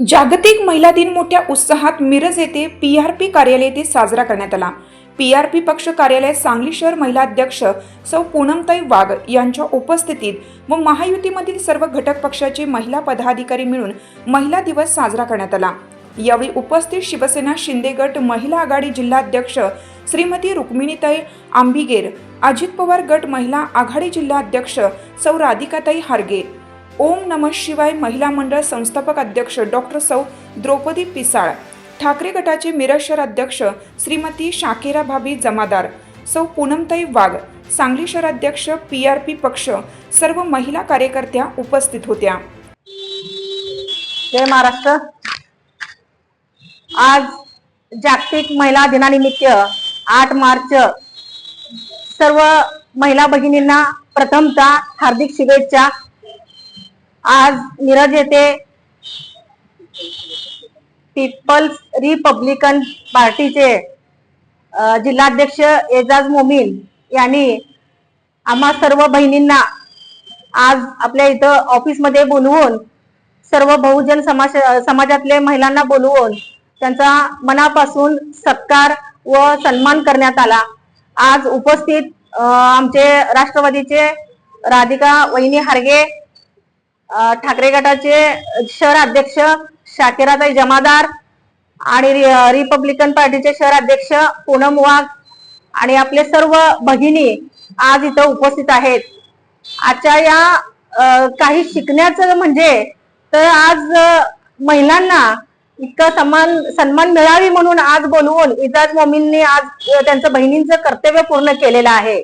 जागतिक महिला दिन मोठ्या उत्साहात मिरज येथे पी आर पी कार्यालय येथे साजरा करण्यात आला. पी आर पी पक्ष कार्यालय सांगली शहर महिला अध्यक्ष सौ पूनमताई वाघ यांच्या उपस्थितीत व महायुतीमधील सर्व घटक पक्षाचे महिला पदाधिकारी मिळून महिला दिवस साजरा करण्यात आला. यावेळी उपस्थित शिवसेना शिंदे गट महिला आघाडी जिल्हाध्यक्ष श्रीमती रुक्मिणीताई आंबिगेर अजित पवार गट महिला आघाडी जिल्हाध्यक्ष सौ राधिकाताई हारगे ओम नमः शिवाय महिला मंडळ संस्थापक अध्यक्ष डॉक्टर सौ द्रौपदी पिसाळ ठाकरे गटाचे मिरज शहर अध्यक्ष श्रीमती शाकिरा भाभी जमादार सौ पूनमताई वाघ सांगली शहर अध्यक्ष पी आर पी पक्ष सर्व महिला कार्यकर्त्या उपस्थित होत्या. जय महाराष्ट्र. आज जागतिक महिला दिनानिमित्त आठ मार्च सर्व महिला भगिनींना प्रथमता हार्दिक शुभेच्छा. आज मिरज येथे पीपल्स रिपब्लिकन पार्टीचे जिल्हाध्यक्ष एजाज मोमीन यांनी आम्हा सर्व बहिणींना आज आपल्या इथं ऑफिसमध्ये बोलवून सर्व बहुजन समाज समाजातले महिलांना बोलवून त्यांचा मनापासून सत्कार व सन्मान करण्यात आला. आज उपस्थित आमचे राष्ट्रवादीचे राधिका वहिनी हारगे ठाकरे गटाचे शहर अध्यक्ष शाकिराताई जमादार आणि रि- रिपब्लिकन पार्टीचे शहर अध्यक्ष पूनम वाघ आणि आपले सर्व भगिनी आज इथं उपस्थित आहेत. आजच्या या काही शिकण्याचं म्हणजे तर आज महिलांना इतका सन्मान सन्मान मिळावी म्हणून आज बोलवून इजाज मोमींनी आज त्यांचं बहिणींचं कर्तव्य पूर्ण केलेलं आहे.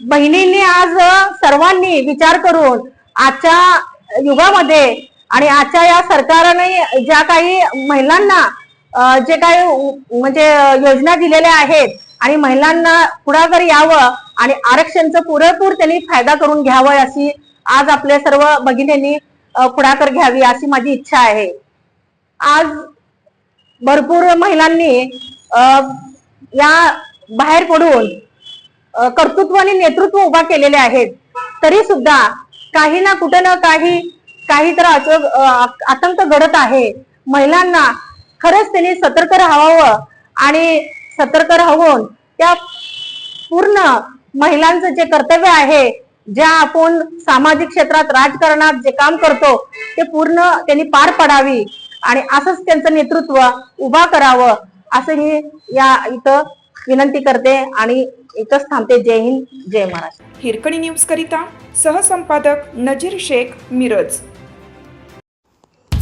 बहिणींनी आज सर्वांनी विचार करून आजच्या युगामध्ये आणि आजच्या या सरकारने ज्या काही महिलांना जे काही म्हणजे योजना दिलेल्या आहेत आणि महिलांना पुढाकार यावं आणि आरक्षणचं पुरेपूर त्यांनी फायदा करून घ्यावं अशी आज आपल्या सर्व भगिनींनी पुढाकार घ्यावी अशी माझी इच्छा आहे. आज भरपूर महिलांनी या बाहेर पडून कर्तृत्व आणि नेतृत्व उभा केलेले आहेत. तरी सुद्धा काही ना कुठं ना काही काही तर आतंक घडत आहे. महिलांना खरंच त्यांनी सतर्क राहावं आणि सतर्क राहून त्या पूर्ण महिलांचं जे कर्तव्य आहे ज्या आपण सामाजिक क्षेत्रात राजकारणात जे काम करतो ते पूर्ण त्यांनी पार पडावी आणि असंच त्यांचं नेतृत्व उभा करावं असं मी या इथं विनंती करते आणि इथंच थांबते. जय हिंद जय महाराष्ट्र. हिरकणी न्यूज करिता सहसंपादक नजीर शेख मिरज.